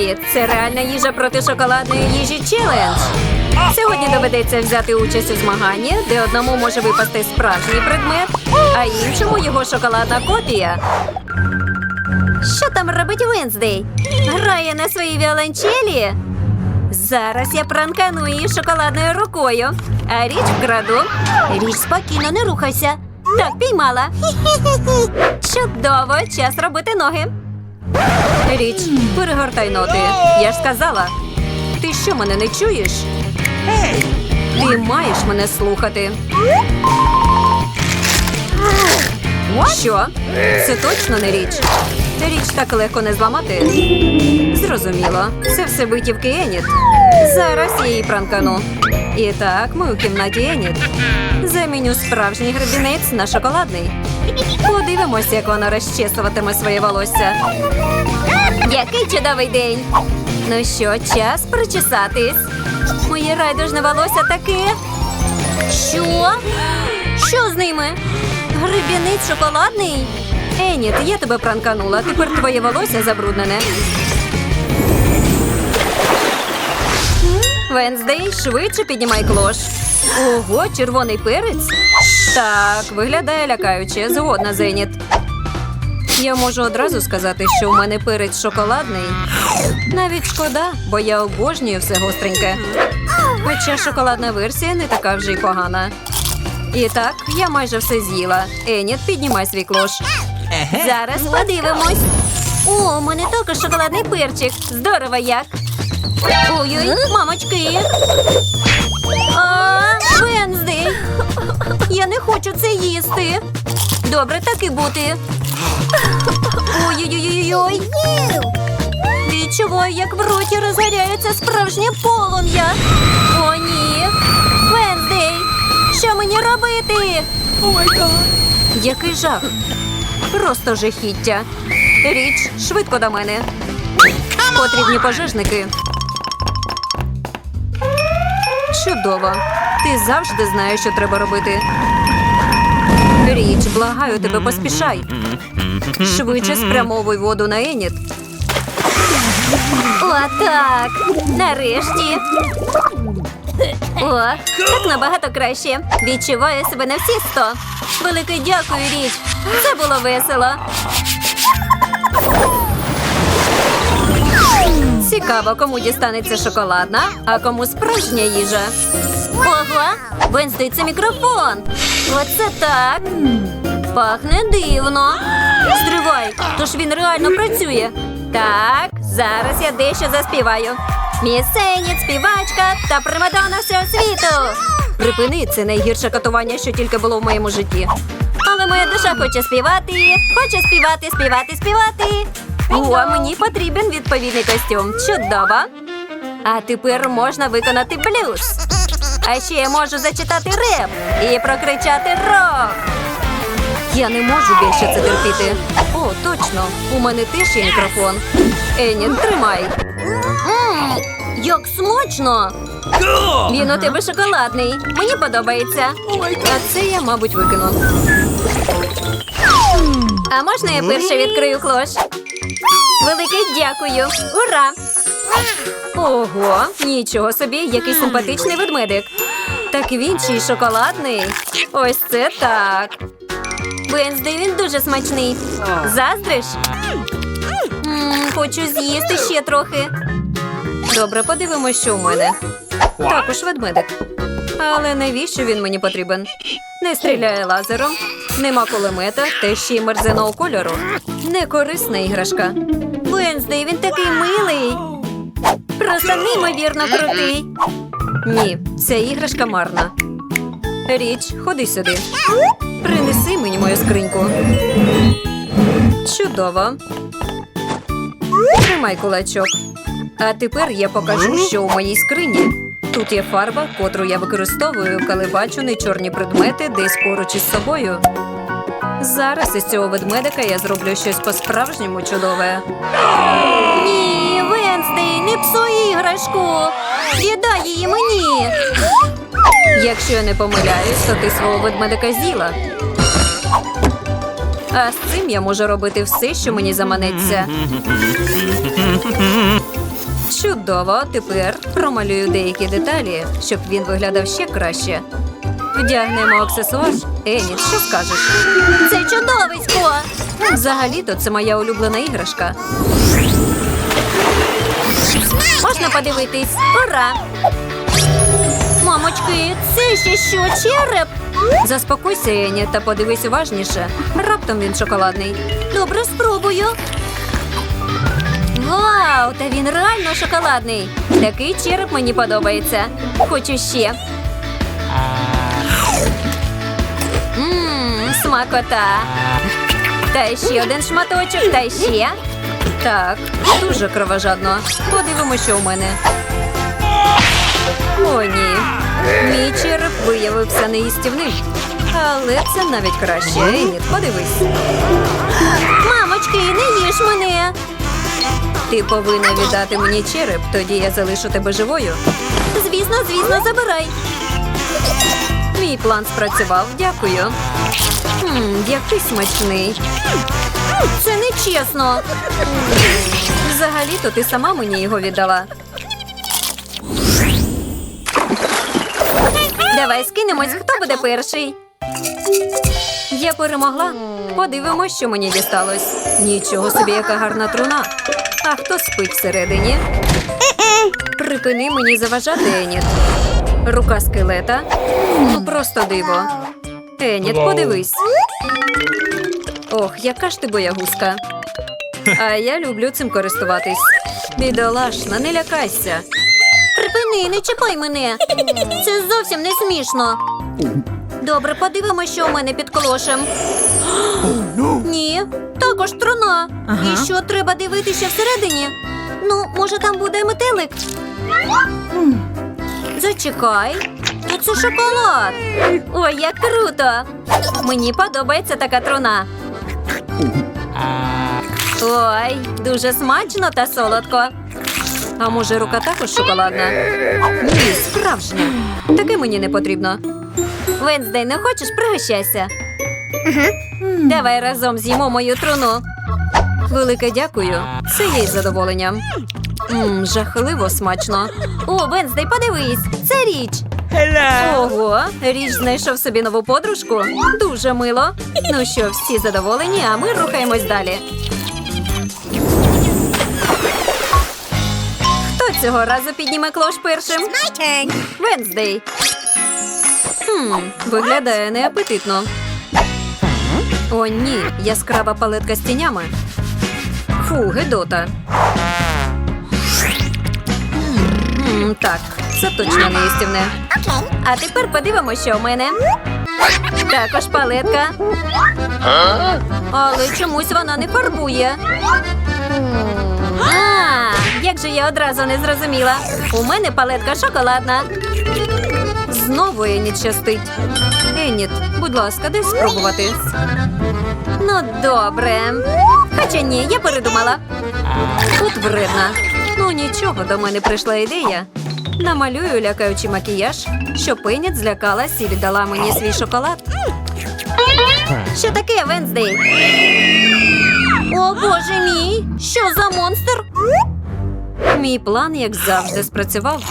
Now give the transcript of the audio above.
Привіт! Це реальна їжа проти шоколадної їжі челендж. Сьогодні доведеться взяти участь у змаганні, де одному може випасти справжній предмет, а іншому його шоколадна копія. Що там робить Венздей? Грає на своїй віолончелі? Зараз я пранкану її шоколадною рукою, а річ вкраду. Річ спокійно, не рухайся. Так, піймала. Чудово, час робити ноги. Річ, перегортай ноти. Я ж сказала. Ти що мене не чуєш? Ти маєш мене слухати. Що? Це точно не річ. Річ так легко не зламати. Зрозуміло. Це все витівки Еніт. Зараз я її пранкану. І так, ми у кімнаті Еніт. Заміню справжній гребінець на шоколадний. Подивимося, як вона розчесуватиме своє волосся. Який чудовий день! Ну що, час причесатись. Моє райдужне волосся таке. Що? Що з ними? Гребінець шоколадний? Еніт, я тебе пранканула. Тепер твоє волосся забруднене. Венздей, швидше піднімай клош. Ого, червоний перець. Так, виглядає лякаюче. Згодна, Зеніт. Я можу одразу сказати, що у мене перець шоколадний. Навіть шкода, бо я обожнюю все гостреньке. Хоча шоколадна версія не така вже й погана. І так, я майже все з'їла. Еніт, піднімай свій клош. Зараз подивимось. О, у мене також шоколадний перчик. Здорово як. Ой-ой, мамочки. Я не хочу це їсти. Добре, так і бути. Ой-ой-ой-ой. Відчуваю, як в роті розгоряється справжнє полум'я. О, ні. Венздей, що мені робити? Ой, Який жах. Просто жахіття. Річ, швидко до мене. Потрібні пожежники. Чудово. Ти завжди знаєш, що треба робити. Річ, благаю тебе, поспішай. Швидше спрямовуй воду на Еніт. Отак. Нарешті. О, так набагато краще. Відчуваю себе на всі сто. Велике дякую, річ. Це було весело. Цікаво, кому дістанеться шоколадна, а кому справжня їжа. Ого, Венздей, це мікрофон. Оце так. Пахне дивно. Стривай, тож він реально працює. Так, зараз я дещо заспіваю. Місеніць, співачка та примадонна всього світу. Припини, це найгірше катування, що тільки було в моєму житті. Але моя душа хоче співати, хоче співати, співати, співати. О, мені потрібен відповідний костюм. Чудово. А тепер можна виконати блюз. А ще я можу зачитати реп і прокричати рок. Я не можу більше це терпіти. О, точно, у мене теж є мікрофон. Енін, тримай. Як смачно! Він у тебе шоколадний. Мені подобається. А це я, мабуть, викину. А можна я перше відкрию клош? Велике дякую. Ура! Ого, нічого собі, який симпатичний ведмедик. Так він ще шоколадний. Ось це так. Венздей, він дуже смачний. Заздриш? М, хочу з'їсти ще трохи. Добре, подивимось, що у мене. Також ведмедик. Але навіщо він мені потрібен? Не стріляє лазером, нема кулемета, та ще й мерзеного кольору. Некорисна іграшка. Венздей, він такий милий. Просто неймовірно крутий. Ні, ця іграшка марна. Річ, ходи сюди. Принеси мені мою скриньку. Чудово. Тримай кулачок. А тепер я покажу, що у моїй скрині. Тут є фарба, котру я використовую, коли бачу нечорні предмети десь поруч із собою. Зараз із цього ведмедика я зроблю щось по-справжньому чудове. Ні, Венстей, не псуй іграшку. Віддай її мені. Якщо я не помиляюсь, то ти свого ведмедика з'їла. А з цим я можу робити все, що мені заманеться. Чудово, тепер промалюю деякі деталі, щоб він виглядав ще краще. Вдягнемо аксесуар. Еніт, що скажеш? Це чудовисько! Взагалі-то це моя улюблена іграшка. Можна подивитись? Ура! Мамочки, це ще що, череп? Заспокойся, Ені, та подивись уважніше. Раптом він шоколадний. Добре, спробую. Вау, та він реально шоколадний. Такий череп мені подобається. Хочу ще. Смакота. Та ще один шматочок, та ще. Так, дуже кровожадно. Подивимося, що у мене. О, ні. Мій череп виявився неїстівним. Але це навіть краще. Еніт, подивись. Мамочки, не їж мене. Ти повинна віддати мені череп, тоді я залишу тебе живою. Звісно, звісно, забирай. Мій план спрацював, дякую. Хм, який смачний. Це не чесно. Взагалі-то ти сама мені його віддала. Давай скинемось, хто буде перший. Я перемогла. Подивимось, що мені дісталось. Нічого собі, яка гарна труна. А хто спить всередині? Припини мені заважати, Еніт. Рука скелета. Ну просто диво. Еніт, подивись. Ох, яка ж ти боягузка. А я люблю цим користуватись. Бідолашна, не лякайся. Припини, не чіпай мене. Це зовсім не смішно. Добре, подивимося, що у мене під клошем. Ні, також труна. І що треба дивитися всередині? Ну, може, там буде метелик? Зачекай. То це шоколад. Ой, як круто! Мені подобається така труна. Ой, дуже смачно та солодко. А може, рука також шоколадна? Ні, справжня. Таке мені не потрібно. Венздей, не хочеш пригощайся? Давай разом з'їмо мою труну. Велике дякую. Це є із задоволенням. Мм, жахливо смачно. О, Венздей, подивись, це річ. Ого, річ знайшов собі нову подружку. Дуже мило. Ну що, всі задоволені, а ми рухаємось далі. Хто цього разу підніме клош першим? Венздей. Хм, виглядає неапетитно. О, ні, яскрава палетка з тінями. Фу, гидота. М, так, це точно не їстівне. А тепер подивимося, що у мене. Також палетка. Але чомусь вона не фарбує. А, як же я одразу не зрозуміла. У мене палетка шоколадна. Знову Еніт щастить. Еніт, будь ласка, дай спробувати. Ну, добре. Хоча ні, я передумала. Тут вредна. Ну нічого, до мене прийшла ідея. Намалюю лякаючий макіяж, щоб Еніт злякалась і віддала мені свій шоколад. Що таке, Венздей? О, боже мій! Що за монстр? Мій план, як завжди, спрацював.